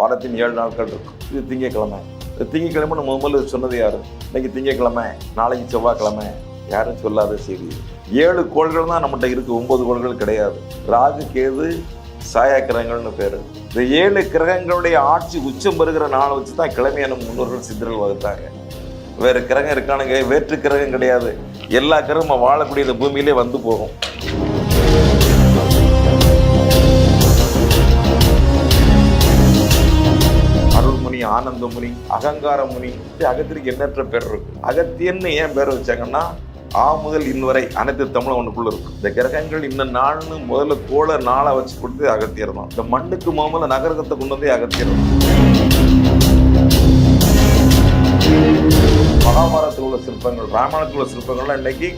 வாரத்தின் ஏழு நாட்கள் இருக்கும். இது திங்கக்கிழமை திங்கக்கிழமை நம்ம முதல்ல சொன்னது யாரு? இன்னைக்கு திங்கக்கிழமை நாளைக்கு செவ்வாய்க்கிழமை. யாரும் சொல்லாத செய்தி. ஏழு கோள்கள் தான் நம்மகிட்ட இருக்கு. ஒன்பது கோள்கள் கிடையாது. ராகு கேது சாயா கிரகங்கள்னு பேர். இந்த ஏழு கிரகங்களுடைய ஆட்சி உச்சம் பெறுகிற நாளை வச்சு தான் கிழமையான முன்னோர்கள் சித்தர்கள் வகுத்தாங்க. வேறு கிரகம் இருக்கானுங்க. வேற்று கிரகம் கிடையாது. எல்லா கிரகமும் வாழக்கூடிய இந்த பூமியிலே வந்து போகும். ஆனந்தமுனி அகங்காரமுனி இப்படி அகத்திற்கு எண்ணற்ற பேர் இருக்கு. அகத்தியன்னு ஏன் பேர் வச்சாங்கன்னா ஆ முதல் இன்வரை அனைத்து தமிழும் ஒன்றுக்குள்ள இருக்கும் இந்த கிரகங்கள் இந்த நாள்னு முதல்ல கோல நாளை வச்சு கொடுத்து அகத்தியர் தான். இந்த மண்ணுக்கு முதல்ல நகரகத்தை கொண்டு வந்தே அகத்தியர் மகாபாரத்தில் உள்ள சிற்பங்கள் ராமாயணத்தில் உள்ள சிற்பங்கள்லாம் இன்னைக்கு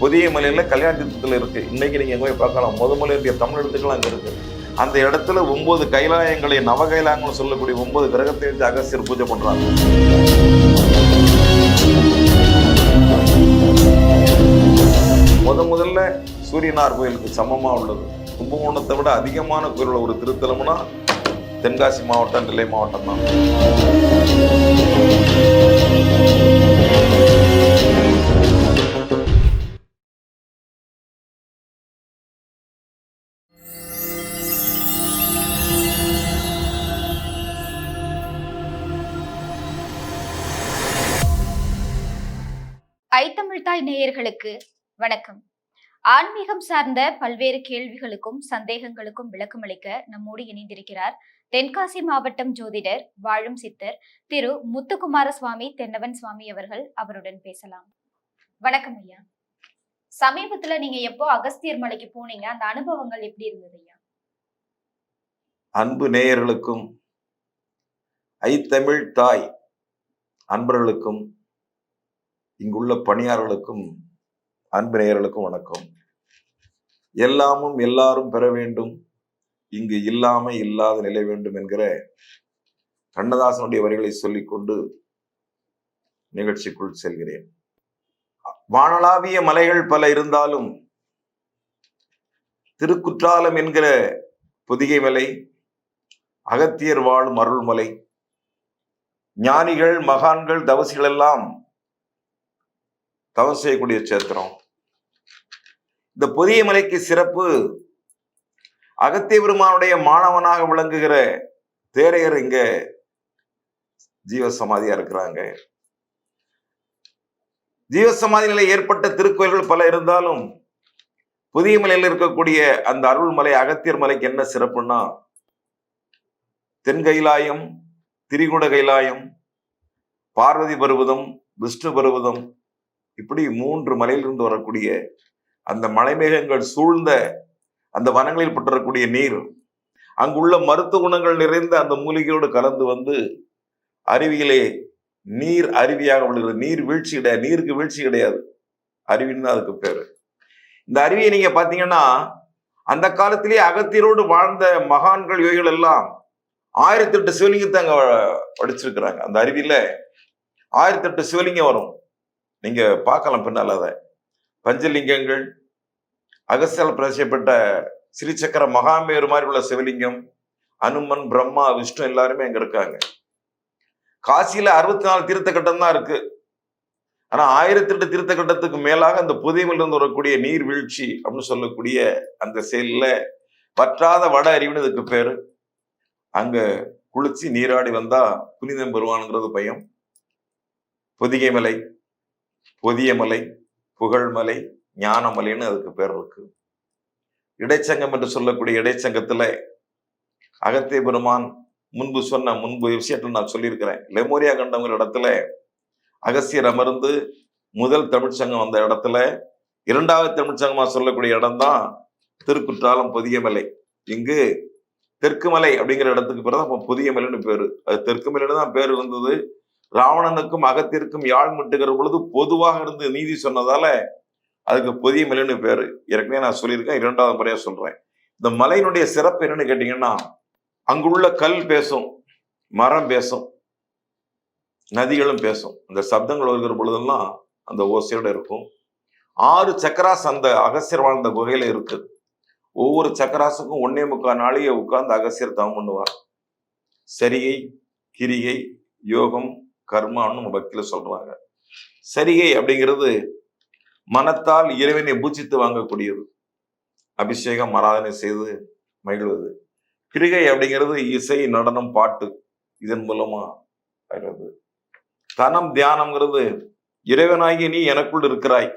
புதிய மலையில கல்யாண தீர்த்தத்தில் இருக்கு. இன்னைக்கு நீங்க எங்க போய் பார்க்கலாம். முதமலை இந்திய தமிழ் இடத்துக்கெல்லாம் அங்கே இருக்கு. அந்த இடத்துல ஒன்பது கைலாயங்களை நவ கைலாயங்கள் சொல்லக்கூடிய ஒன்பது கிரகத்தை வச்சு அகஸ்தியர் பூஜை பண்றாங்க. முத முதல்ல சூரியனார் கோயிலுக்கு சமமா உள்ளது. கும்பகோணத்தை விட அதிகமான கோயில் ஒரு திருத்தலம்னா தென்காசி மாவட்டம் நெல்லை மாவட்டம் தான். ஐத்தமிழ்தாய் நேயர்களுக்கு வணக்கம். ஆன்மீகம் சார்ந்த பல்வேறு கேள்விகளுக்கும் சந்தேகங்களுக்கும் விளக்கமளிக்க நம்மோடு இணைந்திருக்கிறார் தென்காசி மாவட்டம் ஜோதிடர் வாழும் சித்தர் திரு முத்துக்குமார சுவாமி தென்னவன் சுவாமி அவர்கள். அவருடன் பேசலாம். வணக்கம் ஐயா. சமீபத்துல நீங்க எப்போ அகஸ்தியர் மலைக்கு போனீங்க? அந்த அனுபவங்கள் எப்படி இருந்தது ஐயா? அன்பு நேயர்களுக்கும் ஐத்தமிழ் தாய் அன்பர்களுக்கும் இங்குள்ள பணியாளர்களுக்கும் அன்பினையர்களுக்கும் வணக்கம். எல்லாமும் எல்லாரும் பெற வேண்டும். இங்கு இல்லாம இல்லாத நிலை வேண்டும் என்கிற கண்ணதாசனுடைய வரிகளை சொல்லிக்கொண்டு நிகழ்ச்சிக்குள் செல்கிறேன். வானளாவிய மலைகள் பல இருந்தாலும் திருக்குற்றாலம் என்கிற பொதிகை மலை அகத்தியர் வாழும் அருள்மலை ஞானிகள் மகான்கள் தவசிகள் எல்லாம் தவம் செய்யக்கூடிய சேத்திரம் இந்த புதிய மலைக்கு சிறப்பு அகத்திய பெருமானுடைய மாணவனாக விளங்குகிற தேரையர் இங்க ஜீவ சமாதியா இருக்கிறாங்க. ஜீவ நிலை ஏற்பட்ட திருக்கோயில்கள் பல இருந்தாலும் புதிய மலையில் இருக்கக்கூடிய அந்த அருள்மலை அகத்தியர் மலைக்கு என்ன சிறப்புன்னா தென் கைலாயம் திரிகுட கைலாயம் பார்வதி பருவதம் விஷ்ணு பருவதம் இப்படி மூன்று மலையிலிருந்து வரக்கூடிய அந்த மலைமேகங்கள் சூழ்ந்த அந்த வனங்களில் பற்றக்கூடிய நீர் அங்குள்ள மருத்துவ குணங்கள் நிறைந்த அந்த மூலிகையோடு கலந்து வந்து அருவியிலே நீர் அருவியாக விழுகிறது. நீர் வீழ்ச்சி கிடையாது. நீருக்கு வீழ்ச்சி கிடையாது. அருவின்னு தான் அதுக்கு பேரு. இந்த அருவியை நீங்க பாத்தீங்கன்னா அந்த காலத்திலேயே அகத்தியரோடு வாழ்ந்த மகான்கள் யோகிகள் எல்லாம் ஆயிரத்தி எட்டு சிவலிங்கத்தை அங்க படிச்சிருக்கிறாங்க அந்த அருவியில ஆயிரத்தி எட்டு சிவலிங்கம் வரும். நீங்க பார்க்கலாம் பின்னால் அதை. பஞ்சலிங்கங்கள் அகஸ்தியால் பிரதேசப்பட்ட ஸ்ரீசக்கர மகாமேரு மாதிரி உள்ள சிவலிங்கம் அனுமன் பிரம்மா விஷ்ணு எல்லாருமே அங்க இருக்காங்க. காசியில அறுபத்தி நாலு தீர்த்த கட்டம் தான் இருக்கு. ஆனா ஆயிரத்தி எட்டு தீர்த்த கட்டத்துக்கு மேலாக அந்த புதைமையிலிருந்து வரக்கூடிய நீர் வீழ்ச்சி அப்படின்னு சொல்லக்கூடிய அந்த செயல்ல பற்றாத வட அறிவுன்னு இதுக்கு பேரு. அங்க குளிச்சு நீராடி வந்தா புனிதம் பெறுவானுங்கிறது பயம். பொதிகை மலை பொதிய மலை புகழ்மலை ஞானமலைன்னு அதுக்கு பேர் இருக்கு. இடைச்சங்கம் என்று சொல்லக்கூடிய இடைச்சங்கத்துல அகத்திய பெருமான் முன்பு சொன்ன முன்பு விஷயத்தில் நான் சொல்லியிருக்கிறேன். லெமோரியா கண்டங்கிற இடத்துல அகசியர் அமர்ந்து முதல் தமிழ்ச்சங்கம் வந்த இடத்துல இரண்டாவது தமிழ்ச்சங்கமா சொல்லக்கூடிய இடம்தான் திருக்குற்றாலம் புதியமலை. இங்கு தெற்கு மலை அப்படிங்கிற இடத்துக்கு பிறகு அப்போ புதிய மலைன்னு பேரு. அது தெற்கு மலைன்னு தான் பேர் இருந்தது. ராவணனுக்கும் அகத்திற்கும் யாழ் முட்டுகிற பொழுது பொதுவாக இருந்து நீதி சொன்னதால அதுக்கு புதிய மலைன்னு பேர். ஏற்கனவே நான் சொல்லியிருக்கேன் இரண்டாவது முறையா சொல்றேன். இந்த மலையினுடைய சிறப்பு என்னன்னு கேட்டீங்கன்னா அங்குள்ள கல் பேசும் மரம் பேசும் நதிகளும் பேசும். அந்த சப்தங்கள் வருகிற பொழுதெல்லாம் அந்த ஓசையோட இருக்கும். ஆறு சக்கராஸ் அந்த அகசியர் வாழ்ந்த குகையில இருக்கு. ஒவ்வொரு சக்கராசுக்கும் ஒன்னே முக்கால் நாளையே உட்கார்ந்து அகசியர் தவம் பண்ணுவார். சரிகை கிரிகை யோகம் கர்மான்னு நம்ம சொல்றாங்க. சரிகை அப்படிங்கிறது மனத்தால் இறைவனை பூஜித்து வாங்கக்கூடியது. அபிஷேகம் ஆராதனை செய்து மகிழ்வது. கிரிகை அப்படிங்கிறது இசை நடனம் பாட்டு இதன் மூலமா ஆகிறது. தனம் தியானம்ங்கிறது இறைவனாகி நீ எனக்குள் இருக்கிறாய்.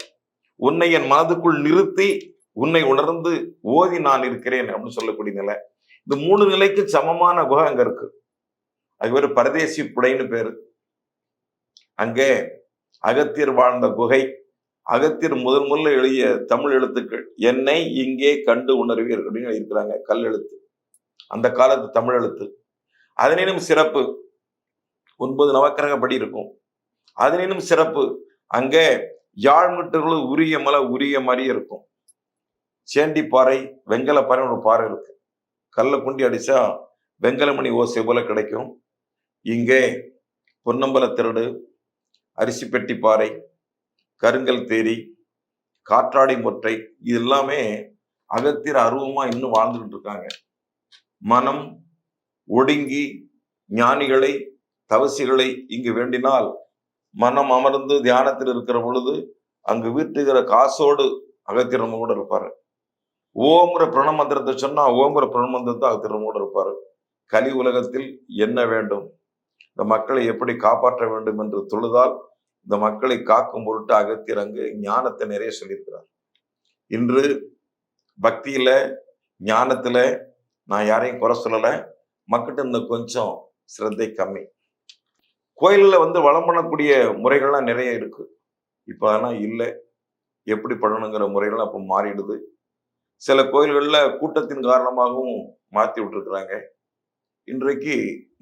உன்னை என் மனதுக்குள் நிறுத்தி உன்னை உணர்ந்து ஓதி நான் இருக்கிறேன் அப்படின்னு சொல்லக்கூடிய நிலை. இந்த மூணு நிலைக்கு சமமான குகை அங்க இருக்கு. அது பேர் பரதேசி புடைன்னு பேரு. அங்கே அகத்தியர் வாழ்ந்த குகை அகத்தியர் முதல் முதல்ல எழுதிய தமிழ் எழுத்துக்கள் என்னை இங்கே கண்டு உணர்வீர் அப்படின்னு இருக்கிறாங்க கல் எழுத்து. அந்த காலத்து தமிழ் எழுத்து. அதனினும் சிறப்பு ஒன்பது நவக்கிரகப்படி இருக்கும். அதனினும் சிறப்பு அங்கே யாழ்மிட்டர்கள் உரிய மலை உரிய மாதிரி இருக்கும். சேண்டி பாறை வெங்கல பாறை ஒரு பாறை இருக்கு. கல்லை குண்டி அடிச்சா வெங்கலமணி ஓசை போல கிடைக்கும். இங்கே பொன்னம்பல திருடு அரிசிப்பெட்டி பாறை கருங்கல் தேரி காற்றாடி மொட்டை இது எல்லாமே அகத்திர அருவமா இன்னும் வாழ்ந்துகிட்டு இருக்காங்க. மனம் ஒடுங்கி ஞானிகளை தவசிகளை இங்கு வேண்டினால் மனம் அமர்ந்து தியானத்தில் இருக்கிற பொழுது அங்கு வீட்டுகிற காசோடு அகத்திரம் கூட இருப்பாரு. ஓம்ங்கிற பிரணமந்திரத்தை சொன்னா ஓம்ங்கிற பிரணமந்திரத்தை அகத்திரம் கூட இருப்பாரு. கலி உலகத்தில் என்ன வேண்டும்? இந்த மக்களை எப்படி காப்பாற்ற வேண்டும் என்று தொழுதால் இந்த மக்களை காக்கும் பொருட்டு அகத்தியர் அங்கு ஞானத்தை நிறைய சொல்லியிருக்கிறார். இன்று பக்தியில ஞானத்துல நான் யாரையும் குறை சொல்லலை. மக்கள்கிட்ட இந்த கொஞ்சம் சிரத்தை கம்மி. கோயிலில் வந்து வளம் பண்ணக்கூடிய முறைகள்லாம் நிறைய இருக்கு. இப்போ அதெல்லாம் இல்லை. எப்படி பண்ணணுங்கிற முறைகள்லாம் இப்போ மாறிடுது. சில கோயில்களில் கூட்டத்தின் காரணமாகவும் மாற்றி விட்டுருக்குறாங்க. இன்றைக்கு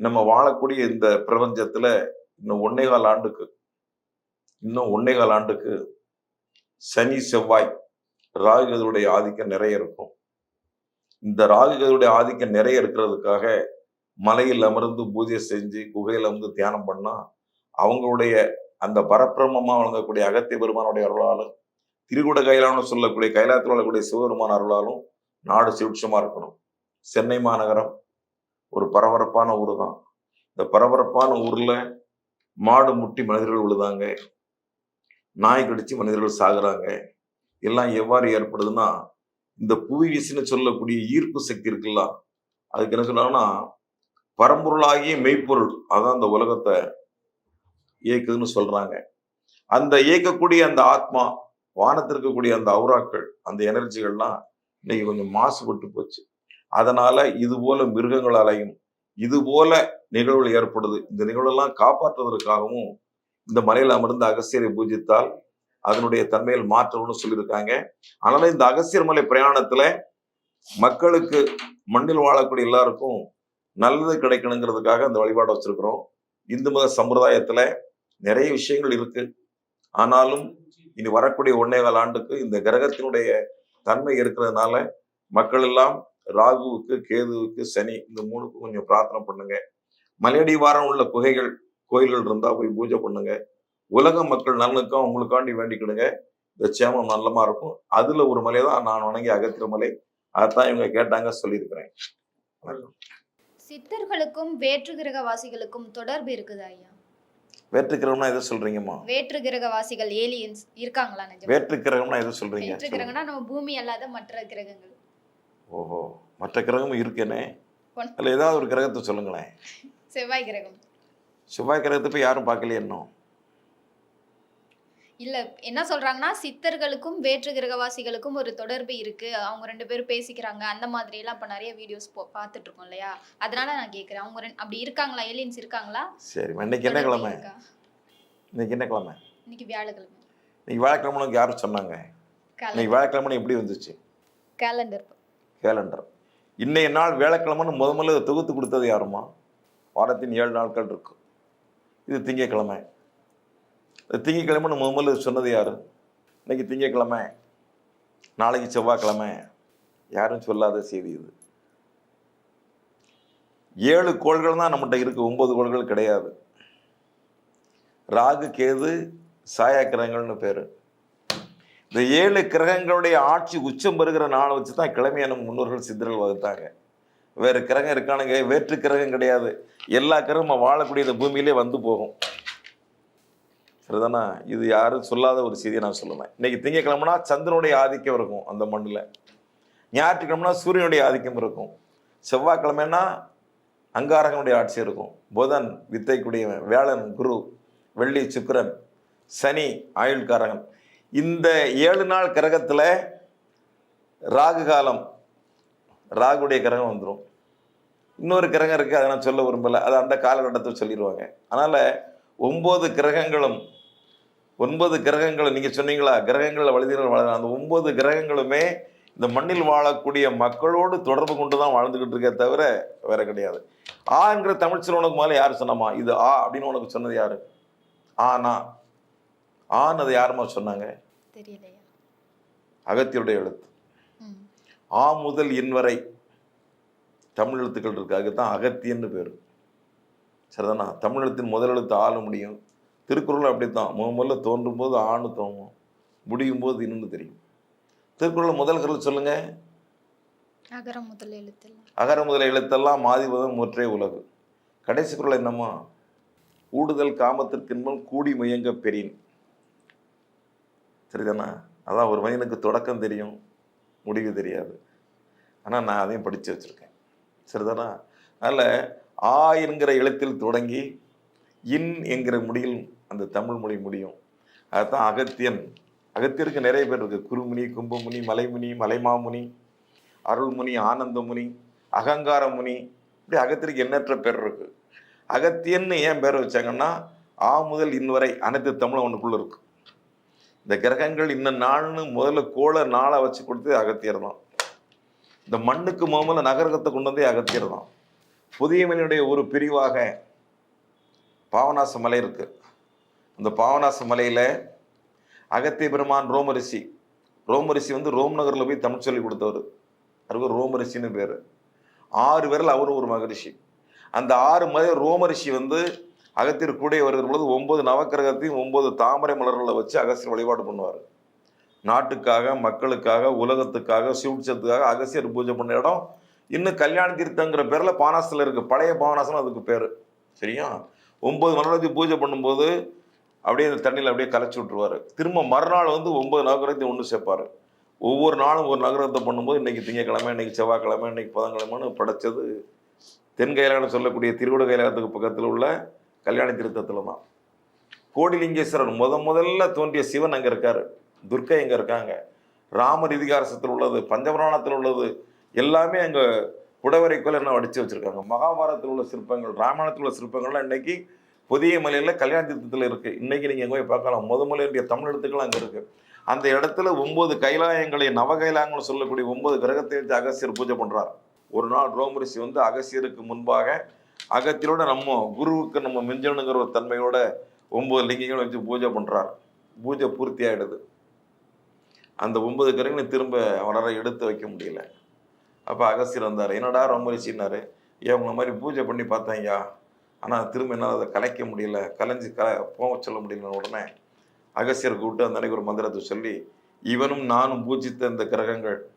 நம்ம வாழக்கூடிய இந்த பிரபஞ்சத்துல இன்னும் ஒன்னே கால் ஆண்டுக்கு இன்னும் ஒன்னே கால் ஆண்டுக்கு சனி செவ்வாய் ராகுகதுடைய ஆதிக்கம் நிறைய இருக்கும். இந்த ராகுகதுடைய ஆதிக்கம் நிறைய இருக்கிறதுக்காக மலையில் அமர்ந்து பூஜை செஞ்சு குகையில் அமர்ந்து தியானம் பண்ணா அவங்களுடைய அந்த பரப்பிரமமா வழங்கக்கூடிய அகத்திய பெருமானுடைய அருளாலும் திருகுட கைலான்னு சொல்லக்கூடிய கைலாயத்தில் வாழக்கூடிய சிவபெருமான அருளாலும் நாடு சுபிட்சமா இருக்கணும். சென்னை மாநகரம் ஒரு பரபரப்பான ஊர் தான். இந்த பரபரப்பான ஊரில் மாடு முட்டி மனிதர்கள் விழுதாங்க நாய் கடிச்சு மனிதர்கள் சாகுறாங்க. எல்லாம் எவ்வாறு ஏற்படுதுன்னா இந்த புவி விசின்னு சொல்லக்கூடிய ஈர்ப்பு சக்தி இருக்குல்ல அதுக்கு என்ன சொன்னாங்கன்னா பரம்பொருளாகிய மெய்ப்பொருள் அதான் அந்த உலகத்தை இயக்குதுன்னு சொல்றாங்க. அந்த இயக்கக்கூடிய அந்த ஆத்மா வானத்தில் இருக்கக்கூடிய அந்த அவுராக்கள் அந்த எனர்ஜிகள்லாம் இன்னைக்கு கொஞ்சம் மாசுபட்டு போச்சு. அதனால இது போல மிருகங்களாலையும் இது போல நிகழ்வுகள் ஏற்படுது. இந்த நிகழ்வெல்லாம் காப்பாற்றுவதற்காகவும் இந்த மலையில் அமர்ந்து அகசியரை பூஜித்தால் அதனுடைய தன்மையில் மாற்றம்னு சொல்லியிருக்காங்க. அதனால இந்த அகசியர் மலை பிரயாணத்துல மக்களுக்கு மண்ணில் வாழக்கூடிய எல்லாருக்கும் நல்லது கிடைக்கணுங்கிறதுக்காக அந்த வழிபாடை வச்சிருக்கிறோம். இந்து மத சம்பிரதாயத்துல நிறைய விஷயங்கள் இருக்கு. ஆனாலும் இனி வரக்கூடிய ஒன்னே கால ஆண்டுக்கு இந்த கிரகத்தினுடைய தன்மை இருக்கிறதுனால மக்கள் எல்லாம் ராகுவுக்கு கேதுவுக்கு சனி இந்த மூணுக்கும் கொஞ்சம் பிரார்த்தனை பண்ணுங்க. மலையடி வாரம் உள்ள குகைகள் கோயில்கள் இருந்தா போய் பூஜை பண்ணுங்க. உலக மக்கள் நலனுக்கும் உங்களுக்காண்டி வேண்டிக்கிடுங்க. இந்த சேமம் நல்லமா இருக்கும் அதுல ஒரு மலை தான் நான் வணங்கி அகத்திர மலை. அதைத்தான் இவங்க கேட்டாங்க சொல்லியிருக்கிறேன். சித்தர்களுக்கும் வேற்று கிரகவாசிகளுக்கும் தொடர்பு இருக்குதா ஐயா? வேற்றுக்கிரகம்னா எதை சொல்றீங்கம்மா? வேற்று கிரகவாசிகள் ஏலியன்ஸ் இருக்காங்களா நிஜமா? வேற்றுக்கிரகம்னா எதை சொல்றீங்க? வேற்று கிரகம்னா நம்ம பூமி அல்லாத மற்ற கிரகங்கள். ஓஹோ. மற்ற கிரகமும் இருக்கேனே? அதில் ஏதாவது ஒரு கிரகத்தை சொல்லுங்களேன். செவ்வாய் கிரகம். செவ்வாய் கிரகத்தை போய் யாரும் பார்க்கலையே இன்னும்? இல்ல என்ன சொல்றாங்கன்னா சித்தர்களுக்கும் வேற்று கிரகவாசிகளுக்கும் ஒரு தொடர்பு இருக்கு. அவங்க ரெண்டு பேரும் பேசிக்கிறாங்க. அந்த மாதிரி எல்லாம் இப்ப நிறைய வீடியோஸ் பார்த்துட்டு இருக்கோம் இல்லையா? அதனால நான் கேக்குறேன். அவங்க ரெண்டு- அப்படி இருக்காங்களா? ஏலியன்ஸ் இருக்காங்களா? சரி இன்னைக்கு என்ன கிழமை? இன்னைக்கு என்ன கிழமை? இன்னைக்கு வியாழக்கிழமை. இன்னைக்கு வியாழக்கிழமைக்கு யாரும் சொன்னாங்க. இன்னைக்கு வியாழக்கிழமை எப்படி வந்துச்சு? கேலண்டர் கேலண்டர் இன்றைய நாள் வேலைக்கிழமைன்னு முத முதல்ல இதை தொகுத்து கொடுத்தது யாருமா? வாரத்தின் ஏழு நாட்கள் இருக்கும் இது திங்கக்கிழமை. இது திங்கக்கிழமைன்னு முத முதல்ல சொன்னது யார்? இன்னைக்கு திங்கக்கிழமை. நாளைக்கு செவ்வாய்க்கிழமை. யாரும் சொல்லாத செய்தி இது. ஏழு கோள்கள் தான் நம்மகிட்ட இருக்குது ஒம்பது கோள்கள் கிடையாது. ராகு கேது சாயாக்கிரகங்கள்னு பேர். இந்த ஏழு கிரகங்களுடைய ஆட்சி உச்சம் பெறுகிற நாளை வச்சு தான் கிழமையை நம்ம முன்னோர்கள் சித்தர்கள் வகுத்தாங்க. வேறு கிரகம் இருக்கானுங்க வேற்று கிரகம் கிடையாது. எல்லா கிரகமும் வாழக்கூடிய இந்த பூமியிலே வந்து போகும். சரிதானா? இது யாரும் சொல்லாத ஒரு செய்தியை நான் சொல்லுவேன். இன்னைக்கு திங்கக்கிழமைனா சந்திரனுடைய ஆதிக்கம் இருக்கும் அந்த மண்ணில். ஞாயிற்றுக்கிழமைனா சூரியனுடைய ஆதிக்கம் இருக்கும். செவ்வாய்க்கிழமைனா அங்காரகனுடைய ஆட்சி இருக்கும். புதன் வித்தைக்குடியவன் வேளன் குரு வெள்ளி சுக்கரன் சனி ஆயுள்காரகன். இந்த ஏழு நாள் கிரகத்தில் ராகு காலம் ராகுடைய கிரகம் வந்துடும் இன்னொரு கிரகம் இருக்குது அதை நான் சொல்ல விரும்பலை. அது அந்த காலகட்டத்தில் சொல்லிடுவாங்க அதனால் ஒம்பது கிரகங்களும் ஒன்பது கிரகங்களும் நீங்கள் சொன்னீங்களா? கிரகங்களில் வழுதிகள் வளர அந்த ஒம்பது கிரகங்களுமே இந்த மண்ணில் வாழக்கூடிய மக்களோடு தொடர்பு கொண்டு தான் வாழ்ந்துக்கிட்டு இருக்கே தவிர வேற கிடையாது. ஆங்கிற தமிழ் உனக்கு மேலே யார் சொன்னமா இது ஆ அப்படின்னு உனக்கு சொன்னது யாரு? ஆனா ஆன்னு அதை யாருமா சொன்னாங்க? தெரியலையா? அகத்தியுடைய எழுத்து. ஆ முதல் இன் வரை தமிழ் எழுத்துக்கள் இருக்கு. அதுக்கு தான் அகத்தியன்னு பேர். சரிதானா? தமிழ் எழுத்தின் முதல் எழுத்து ஆள முடியும். திருக்குறள் அப்படித்தான். முத முதல்ல தோன்றும் போது ஆணு தோணும். முடியும் போது இன்னும் தெரியும். திருக்குறள் முதல் குரல் சொல்லுங்க. அகரம் முதல் எழுத்தெல்லாம் அகர முதல எழுத்தெல்லாம் மாதிபதம் முற்றே உலகு. கடைசி குரல் என்னம்மா? கூடுதல் காமத்திற்கின்பம் கூடி முயங்க பெறின். சரிதானா? அதான் ஒரு மனிதனுக்கு தொடக்கம் தெரியும் முடிவு தெரியாது. ஆனால் நான் அதையும் படித்து வச்சுருக்கேன். சரிதானா? அதனால் ஆ என்கிற எழுத்தில் தொடங்கி இன் என்கிற முடியில் அந்த தமிழ் மொழி முடியும். அதுதான் அகத்தியன் அகத்தியருக்கு நிறைய பேர் இருக்குது குருமுனி கும்பமுனி மலைமுனி மலைமாமுனி அருள்முனி ஆனந்தமுனி அகங்காரமுனி. இப்படி அகத்திற்கு எண்ணற்ற பேர் இருக்குது அகத்தியன்னு ஏன் பேர் வச்சாங்கன்னா ஆ முதல் இன் வரை அனைத்து தமிழும் ஒன்றுக்குள்ளே இருக்கும் இந்த கிரகங்கள் இன்ன நாள்னு முதல்ல கோளை நாளை வச்சு கொடுத்தது அகத்தியர் தான் இந்த மண்ணுக்கு முதல்ல நகரகத்தை கொண்டு வந்தே அகத்தியர் தான் புதியவனுடைய ஒரு பிரிவாக பாவநாச மலை இருக்கு. அந்த பாவநாச மலையில் அகத்திய பெருமான் ரோமரிசி ரோமரிசி வந்து ரோம் நகரில் போய் தமிழ் சொல்லி கொடுத்தவர். அவருக்கு ரோமரிசின்னு பேர். ஆறு பேரில் அவரும் ஒரு மகரிஷி. அந்த ஆறு மலை ரோமரிஷி வந்து அகத்தியர் கூட வருகிற பொழுது ஒன்பது நவக்கிரகத்தையும் ஒன்பது தாமரை மலர்களை வச்சு அகஸ்தியர் வழிபாடு பண்ணுவார். நாட்டுக்காக மக்களுக்காக உலகத்துக்காக சிவச்சத்துக்காக அகசியர் பூஜை பண்ண இடம். இன்னும் கல்யாண தீர்த்தங்கிற பேரில் பானாசத்தில் இருக்குது பழைய பானாசம் அதுக்கு பேர். சரியா? ஒன்பது மலர் பூஜை பண்ணும்போது அப்படியே அந்த தண்ணியில் அப்படியே கலைச்சி விட்ருவாரு திரும்ப மறுநாள் வந்து ஒன்பது நகரத்தையும் ஒன்று சேர்ப்பார். ஒவ்வொரு நாளும் ஒரு நகரத்தை பண்ணும்போது இன்னைக்கு திங்கக்கிழமை இன்றைக்கி செவ்வாய்க்கிழமை இன்றைக்கி புதன்கிழமைன்னு படைச்சது. தென் கைலாயம் சொல்லக்கூடிய திருவிட கைலாயத்துக்கு பக்கத்தில் உள்ள கல்யாண திருத்தத்தில் தான். கோடிலிங்கேஸ்வரர் முத முதல்ல தோன்றிய சிவன் அங்கே இருக்கார். துர்க்கை இங்கே இருக்காங்க. ராமர் இதிகாரசத்தில் உள்ளது பஞ்சபுராணத்தில் உள்ளது எல்லாமே அங்கே புடவரைக்குள்ள என்ன அடித்து வச்சிருக்காங்க. மகாபாரதத்தில் உள்ள சிற்பங்கள் ராமாயணத்தில் உள்ள சிற்பங்கள்லாம் இன்னைக்கு புதிய மலையில் கல்யாண தீர்த்தத்தில் இருக்குது இன்றைக்கி நீங்கள் எங்கே போய் பார்க்கலாம். முதமலையுடைய தமிழ் எழுத்துக்கள் அங்கே இருக்குது அந்த இடத்துல ஒம்பது கைலாயங்களை நவகைலாயங்கள் சொல்லக்கூடிய ஒம்பது கிரகத்தை வச்சு அகசியர் பூஜை பண்ணுறார் ஒரு நாள் ரோமரிசி வந்து அகசியருக்கு முன்பாக அகத்தியோட நம்ம குருவுக்கு நம்ம மிஞ்சணுங்கிற ஒரு தன்மையோட ஒன்பது லிங்கங்களை வச்சு பூஜை பண்றார். பூஜை பூர்த்தி ஆயிடுது. அந்த ஒன்பது கிரகங்களையும் திரும்ப அவரால் எடுத்து வைக்க முடியல. அப்போ அகஸ்தியர் வந்தார். என்னடா ரொம்ப ரோமரிஷின்னாரு? ஏன் உங்களை மாதிரி பூஜை பண்ணி பார்த்தேன்யா ஆனால் திரும்ப என்னால் அதை கலைக்க முடியல. கலைஞ்சு க போக சொல்ல முடியல உடனே அகஸ்தியர் கூப்பிட்டு அந்த அன்னைக்கு ஒரு மந்திரத்தை சொல்லி இவனும் நானும் பூஜித்த இந்த கிரகங்கள்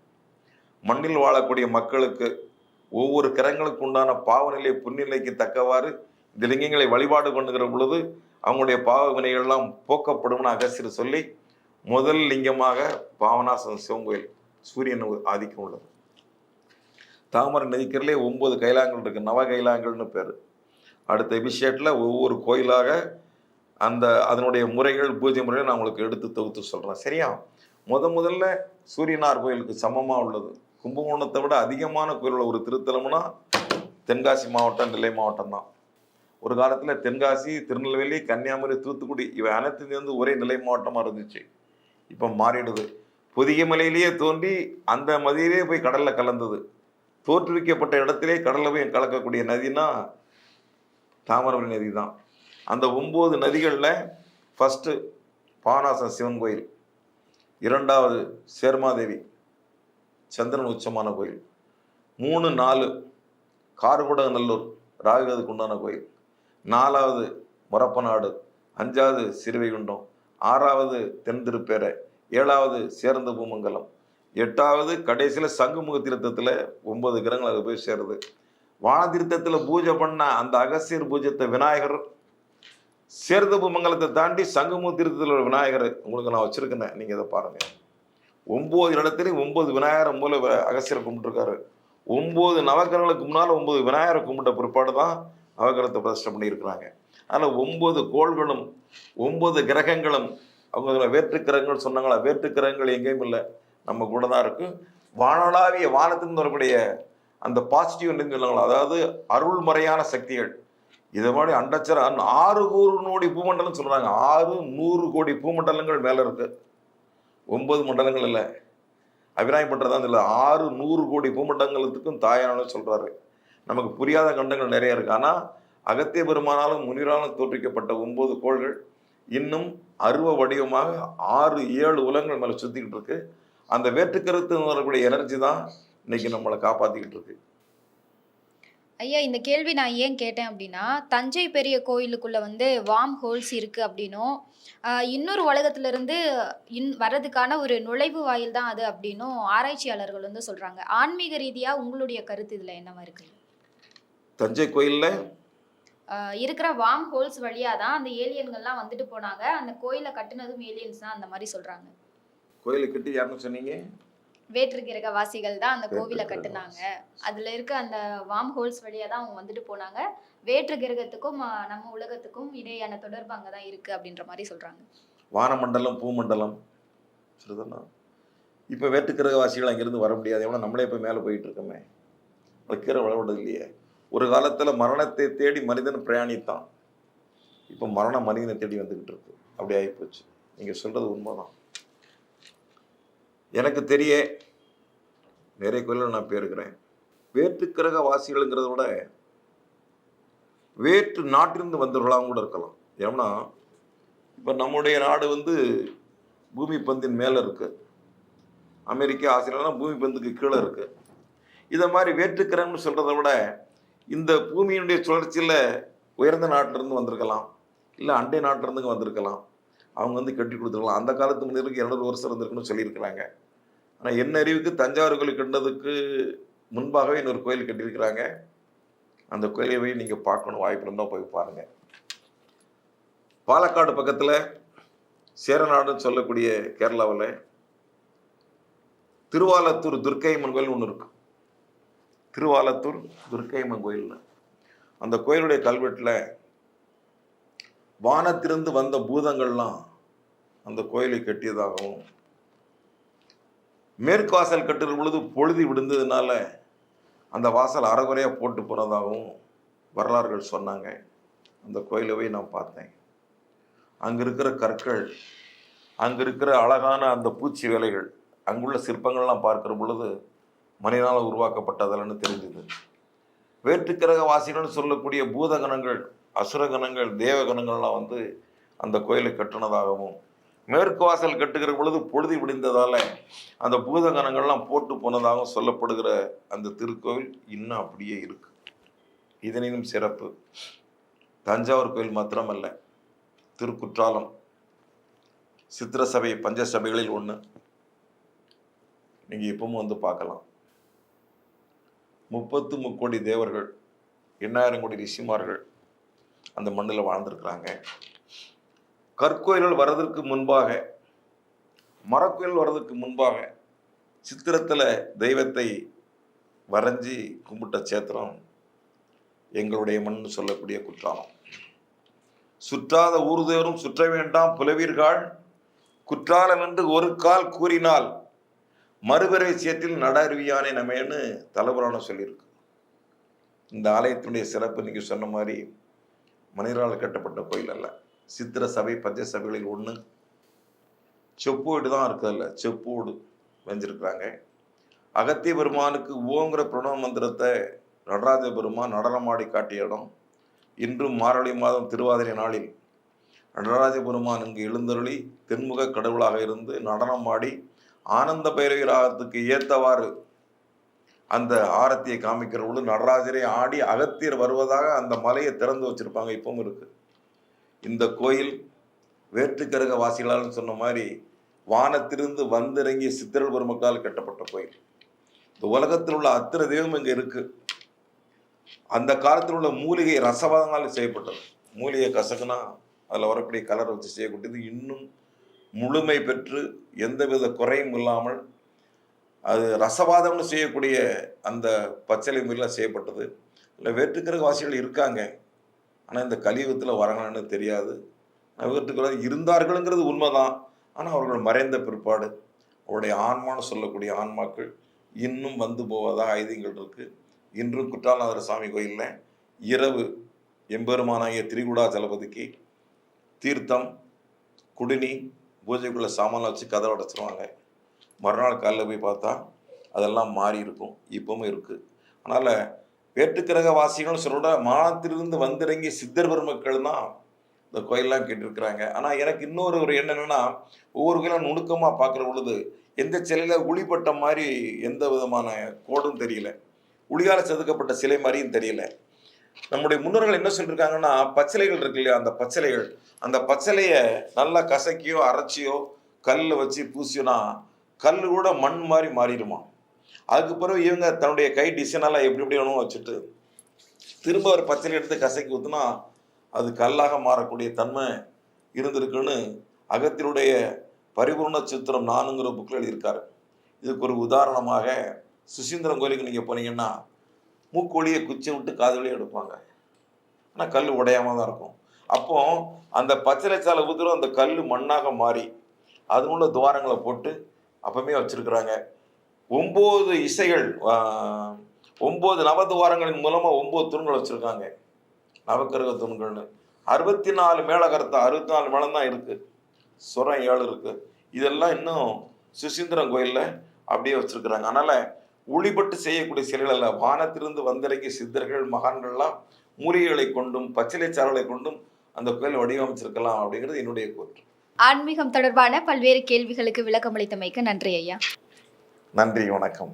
மண்ணில் வாழக்கூடிய மக்களுக்கு ஒவ்வொரு கிரகங்களுக்கு உண்டான பாவநிலை புன்னிலைக்கு தக்கவாறு இந்த லிங்கங்களை வழிபாடு பண்ணுகிற பொழுது அவங்களுடைய பாவ வினைகள்லாம் போக்கப்படும்னு அகசிறு சொல்லி முதல் லிங்கமாக பாவனாசம் சிவங்கோயில் சூரியன் ஆதிக்கம் உள்ளது. தாமரை நதிக்கரிலே ஒன்பது கைலாங்கள் இருக்கு. நவ கைலாங்கள்னு பேர். அடுத்த எபிஷேட்டில் ஒவ்வொரு கோயிலாக அந்த அதனுடைய முறைகள் பூஜை முறைகள் நான் உங்களுக்கு எடுத்து தொகுத்து சொல்கிறேன் சரியா? முத முதல்ல சூரியனார் கோயிலுக்கு சமமாக உள்ளது. கும்பகோணத்தை விட அதிகமான கோயிலுள்ள ஒரு திருத்தலம்னா தென்காசி மாவட்டம் நெல்லை மாவட்டம் தான். ஒரு காலத்தில் தென்காசி திருநெல்வேலி கன்னியாகுமரி தூத்துக்குடி இவை அனைத்தும் சேர்ந்து ஒரே நிலை மாவட்டமாக இருந்துச்சு. இப்போ மாறிடுது. புதிய மலையிலேயே தோன்றி அந்த மதியிலே போய் கடலில் கலந்தது. தோற்றுவிக்கப்பட்ட இடத்திலே கடலில் போய் கலக்கக்கூடிய நதினா தாமிரபரணி நதி தான். அந்த ஒம்பது நதிகளில் ஃபஸ்ட்டு பானாசம் சிவன் கோயில் இரண்டாவது சேர்மாதேவி சந்திரன் உச்சமான கோயில். மூணு நாலு கார்குடநல்லூர் ராகுகதுக்கு உண்டான கோயில். நாலாவது முரப்பநாடு. அஞ்சாவது சிறுவைகுண்டம். ஆறாவது தென் திருப்பேரை ஏழாவது சேர்ந்த பூமங்கலம். எட்டாவது கடைசியில் சங்குமுக தீர்த்தத்தில் ஒன்பது கிரகங்கள் அது போய் சேருது. வானதீர்த்தத்துல பூஜை பண்ண அந்த அகசியர் பூஜத்தை விநாயகர் சேர்ந்த பூமங்கலத்தை தாண்டி சங்குமுக தீர்த்தத்தில் உள்ள விநாயகர் உங்களுக்கு நான் வச்சுருக்கேன். நீங்கள் இதை பாருங்க. ஒன்பது இடத்துலையும் ஒன்பது விநாயகர் மூல அகசியரை கும்பிட்டுருக்காரு. ஒன்பது நவக்கிரகங்களுக்கு முன்னால் ஒன்பது விநாயகரை கும்பிட்ட பிற்பாடு தான் நவக்கிரகத்தை பிரதிஷ்டை பண்ணியிருக்கிறாங்க. அதனால் ஒன்பது கோள்களும் ஒன்பது கிரகங்களும் அவங்க வேற்று கிரகங்கள் சொன்னாங்களா? வேற்று கிரகங்கள் எங்கேயும் இல்லை. நம்ம கூட தான் இருக்கு. வானளாவிய வானத்திலிருந்து வரக்கூடிய அந்த பாசிட்டிவ் சொன்னாங்களா? அதாவது அருள்மறையான சக்திகள். இதை மாதிரி அண்டச்சர ஆறு கூறு நோடி பூமண்டலம் சொல்றாங்க. ஆறு நூறு கோடி பூமண்டலங்கள் மேல இருக்கு. ஒன்பது மண்டலங்கள் இல்லை. அபிராயம் பண்றதா இல்லை ஆறு நூறு கோடி பூமண்டலத்துக்கும் தாயான சொல்கிறாரு நமக்கு புரியாத கண்டங்கள் நிறைய இருக்கு. ஆனால் அகத்திய பெருமானாலும் முனிவராலும் தோற்றுவிக்கப்பட்ட ஒன்பது கோள்கள் இன்னும் அருவ வடிவமாக ஆறு ஏழு உலகங்கள் மேலே சுற்றிக்கிட்டு இருக்கு. அந்த வேற்றுக்கருத்து வரக்கூடிய எனர்ஜி தான் இன்னைக்கு நம்மளை காப்பாற்றிக்கிட்டு இருக்கு. ஐயா இந்த கேள்வி நான் ஏன் கேட்டேன் அப்படின்னா தஞ்சை பெரிய கோயிலுக்குள்ள வந்து வார்ம் ஹோல்ஸ் இருக்கு அப்படின்னும். ஆஹ் இன்னொரு உலகத்துல இருந்து இன் வர்றதுக்கான ஒரு நுழைவு வாயில் தான் அது அப்படின்னும் ஆராய்ச்சியாளர்கள் வந்து சொல்றாங்க. ஆன்மீக ரீதியா உங்களுடைய கருத்து இதுல என்னவா இருக்கு? தஞ்சை கோயில்ல? ஆஹ் இருக்கிற வார்ம் ஹோல்ஸ் வழியா தான் அந்த ஏலியன்கள்லாம் வந்துட்டு போனாங்க. அந்த கோயிலை கட்டுனதும் ஏலியன்ஸ் தான் அந்த மாதிரி சொல்றாங்க. கோயிலை கட்டி யாருன்னு சொன்னீங்க? வேற்று கிரக வாசிகள் தான் அந்த கோவிலை வேற்று கட்டுனாங்க. அதுல இருக்க அந்த வார்ம் ஹோல்ஸ் வழியா தான் அவங்க வந்துட்டு போனாங்க. வேற்று கிரகத்துக்கும் நம்ம உலகத்துக்கும் இடையான தொடர்பு அங்கதான் இருக்கு அப்படின்ற மாதிரி சொல்றாங்க. வானமண்டலம் பூமண்டலம் சரிதானா இப்போ வேற்றுக்கிரகவாசிகள் அங்கிருந்து வர முடியாது. ஏன்னா நம்மளே இப்போ மேலே போயிட்டு இருக்கோமே. கீரை வளர்வது இல்லையே. ஒரு காலத்தில் மரணத்தை தேடி மனிதன் பிரயாணித்தான். இப்போ மரணம் மனிதனை தேடி வந்துக்கிட்டு இருக்கு. அப்படி ஆகிப்போச்சு நீங்கள் சொல்கிறது உண்மைதான். எனக்கு தெரிய நிறைய கோயிலில் நான் போயிருக்கிறேன். வேற்றுக்கிரக வாசிகள்ங்கிறத விட வேற்று நாட்டிலிருந்து வந்தவர்களாகவும் கூட இருக்கலாம். ஏன்னா இப்போ நம்முடைய நாடு வந்து பூமி பந்தின் மேலே இருக்குது அமெரிக்கா ஆசிரியர்லாம் பூமி பந்துக்கு கீழே இருக்குது இதை மாதிரி வேற்றுக்கிறன்னு சொல்கிறத விட இந்த பூமியினுடைய சுழற்சியில் உயர்ந்த நாட்டிலிருந்து வந்திருக்கலாம். இல்லை அண்டை நாட்டிலிருந்து வந்திருக்கலாம். அவங்க வந்து கட்டி கொடுத்துருக்கலாம். அந்த காலத்து மனிதருக்கு இரநூறு வருஷம் இருந்திருக்குன்னு சொல்லியிருக்கிறாங்க. ஆனால் என்ன அறிவுக்கு தஞ்சாவூர் கோயில் கண்டதுக்கு முன்பாகவே இன்னொரு கோயில் கட்டியிருக்கிறாங்க. அந்த கோயிலை போய் நீங்கள் பார்க்கணும். வாய்ப்பு இருந்தால் போய் பாருங்கள் பாலக்காடு பக்கத்தில் சேரநாடுன்னு சொல்லக்கூடிய கேரளாவில் திருவாலத்தூர் துர்க்கையம்மன் கோயில் ஒன்று இருக்கு. திருவாலத்தூர் துர்க்கையம்மன் கோயில்னு. அந்த கோயிலுடைய கல்வெட்டில் வானத்திலிருந்து வந்த பூதங்கள்லாம் அந்த கோயிலை கட்டியதாகவும் மேற்கு வாசல் கட்டுற பொழுது பொழுது விழுந்ததுனால அந்த வாசல் அறகுறையாக போட்டு போனதாகவும் வரலாறுகள் சொன்னாங்க. அந்த கோயிலை போய் நான் பார்த்தேன். அங்கே இருக்கிற கற்கள் அங்கே இருக்கிற அழகான அந்த பூச்சி வேலைகள் அங்குள்ள சிற்பங்கள்லாம் பார்க்கிற பொழுது மனிதனால் உருவாக்கப்பட்டதல்லன்னு தெரிஞ்சுது வேற்றுக்கிரக வாசிகள்னு சொல்லக்கூடிய பூதகணங்கள் அசுரகணங்கள் தேவகணங்கள்லாம் வந்து அந்த கோயிலை கட்டுனதாகவும் மேற்கு வாசல் கட்டுகிற பொழுது பொழுது விடிந்ததால அந்த பூதகணங்கள்லாம் போட்டு போனதாகவும் சொல்லப்படுகிற அந்த திருக்கோவில் இன்னும் அப்படியே இருக்கு. இதனினும் சிறப்பு. தஞ்சாவூர் கோயில் மாத்திரமல்ல திருக்குற்றாலம் சித்திர சபை பஞ்ச சபைகளில் ஒன்று நீங்கள் இப்பவும் வந்து பார்க்கலாம். முப்பத்து முக்கோடி தேவர்கள் எண்ணாயிரம் கோடி ரிஷிமார்கள் அந்த மண்ணில் வாழ்ந்திருக்கிறாங்க. கற்கோயில்கள் வர்றதற்கு முன்பாக மரக்கோயில் வர்றதுக்கு முன்பாக சித்திரத்தில் தெய்வத்தை வரைஞ்சி கும்பிட்ட சேத்திரம் எங்களுடைய மண் சொல்லக்கூடிய குற்றாலம். சுற்றாத ஊர்தேவரும் சுற்ற வேண்டாம் புலவீர்கள். குற்றாலம் என்று ஒரு கால் கூறினால் மறுபிறவை சேற்றில் நட அருவியானே நமேன்னு தலைவரான சொல்லியிருக்கு. இந்த ஆலயத்தினுடைய சிறப்பு நீங்கள் சொன்ன மாதிரி மனிதரால் கட்டப்பட்ட கோயில் அல்ல. சித்திர சபை பஞ்ச சபைகளில் ஒன்று செப்போடு தான் இருக்குதுல்ல செப்போடு வெஞ்சிருக்கிறாங்க. அகத்திய பெருமானுக்கு ஓங்கிற பிரணவ மந்திரத்தை நடராஜ பெருமான் நடனமாடி காட்டிய இடம். இன்றும் மார்கழி மாதம் திருவாதிரை நாளில் நடராஜ பெருமான் இங்கு எழுந்தருளி தென்முக கடவுளாக இருந்து நடனமாடி ஆனந்த பைரவி ராகத்துக்கு ஏத்தவாறு அந்த ஆரத்தியை காமிக்கிற பொழுது நடராஜரை ஆடி அகத்தியர் வருவதாக அந்த மலையை திறந்து வச்சிருப்பாங்க. இப்பவும் இருக்குது இந்த கோயில் வேற்றுக்கரக வாசிகளால் சொன்ன மாதிரி வானத்திலிருந்து வந்திறங்கிய சித்திரல் பெருமக்கால் கட்டப்பட்ட கோயில். இந்த உலகத்தில் உள்ள அத்தனை தெய்வம் இங்கே இருக்கு. அந்த காலத்தில் உள்ள மூலிகை ரசவாதங்களால் செய்யப்பட்டது. மூலிகை கசகுனா அதில் வரக்கூடிய கலர் வச்சு செய்யக்கூடியது. இன்னும் முழுமை பெற்று எந்தவித குறையும் இல்லாமல் அது ரசவாதம்னு செய்யக்கூடிய அந்த பச்சளை முறையில் செய்யப்பட்டது. இல்லை வேற்றுக்கிற வாசிகள் இருக்காங்க. ஆனால் இந்த கலியுகத்தில் வராங்கன்னு தெரியாது. வேற்றுக்கிற இருந்தார்கள்ங்கிறது உண்மைதான். ஆனால் அவர்கள் மறைந்த பிற்பாடு அவருடைய ஆன்மான்னு சொல்லக்கூடிய ஆன்மாக்கள் இன்னும் வந்து போவதாக ஐதீங்கள் இருக்குது இன்றும் குற்றாலநாதர் சாமி கோயிலில் இரவு எம்பெருமானாகிய திரிகுடா தளபதிக்கு தீர்த்தம் குடினி பூஜைக்குள்ள சாமான் வச்சு கதவை அடைச்சிருவாங்க. மறுநாள் காலையில் போய் பார்த்தா அதெல்லாம் மாறி இருக்கும். இப்பவும் இருக்குது அதனால் வேற்றுக்கிரக வாசிகள் சொல்ல மானத்திலிருந்து வந்திறங்கிய சித்தர் பெருமக்கள் தான் இந்த கோயிலெலாம் கேட்டிருக்கிறாங்க. ஆனால் எனக்கு இன்னொரு ஒரு எண்ணம் என்னென்னா ஒவ்வொரு கோயிலும் நுணுக்கமாக பார்க்குற பொழுது எந்த சிலையில் உளிப்பட்ட மாதிரி எந்த விதமான கோடும் தெரியல. உளியால் செதுக்கப்பட்ட சிலை மாதிரியும் தெரியல. நம்முடைய முன்னோர்கள் என்ன சொல்லியிருக்காங்கன்னா பச்சிலைகள் இருக்கு இல்லையா அந்த பச்சிலைகள் அந்த பச்சிலையை நல்லா கசக்கியோ அரைச்சியோ கல்லில் வச்சு பூசியோன்னா கல் கூட மண் மாதிரி மாறிடுமா? அதுக்கு பிறகு இவங்க தன்னுடைய கை டிசைனெல்லாம் எப்படி எப்படி வேணும் வச்சுட்டு திரும்ப ஒரு பச்சிலை எடுத்து கசக்கி ஊற்றுனா அது கல்லாக மாறக்கூடிய தன்மை இருந்திருக்குன்னு அகத்தினுடைய பரிபூர்ண சித்திரம் நானுங்கிற புக்கில் எழுதியிருக்காரு. இதுக்கு ஒரு உதாரணமாக சுசீந்திரம் கோயிலுக்கு நீங்கள் போனீங்கன்னா மூக்கோழியை குச்சி விட்டு காது வழியாக எடுப்பாங்க. ஆனால் கல் உடையாம தான் இருக்கும். அப்போ அந்த பச்சளை சாலை ஊத்துறோம் அந்த கல் மண்ணாக மாறி அது உள்ள துவாரங்களை போட்டு அப்பவுமே வச்சிருக்கிறாங்க. ஒம்பது இசைகள் ஒம்பது நவதுவாரங்களின் மூலமாக ஒம்பது தூண்கள் வச்சுருக்காங்க. நவக்கிரக தூண்கள்னு. அறுபத்தி நாலு மேலகரத்தை அறுபத்தி நாலு மேலம் தான் இருக்குது சுரம் ஏழு இருக்குது இதெல்லாம் இன்னும் சுசீந்திரம் கோயிலில் அப்படியே வச்சுருக்குறாங்க. அதனால் ஒளிபட்டு செய்யக்கூடிய சிலைகள் வானத்திலிருந்து வந்திறங்கிய சித்தர்கள் மகான்கள்லாம் மூலிகைகளை கொண்டும் பச்சிலை சாரலை கொண்டும் அந்த கோயில் வடிவமைச்சிருக்கலாம் அப்படிங்கிறது என்னுடைய கூற்று ஆன்மீகம் தொடர்பான பல்வேறு கேள்விகளுக்கு விளக்கமளித்தமைக்கு நன்றி ஐயா. நன்றி வணக்கம்.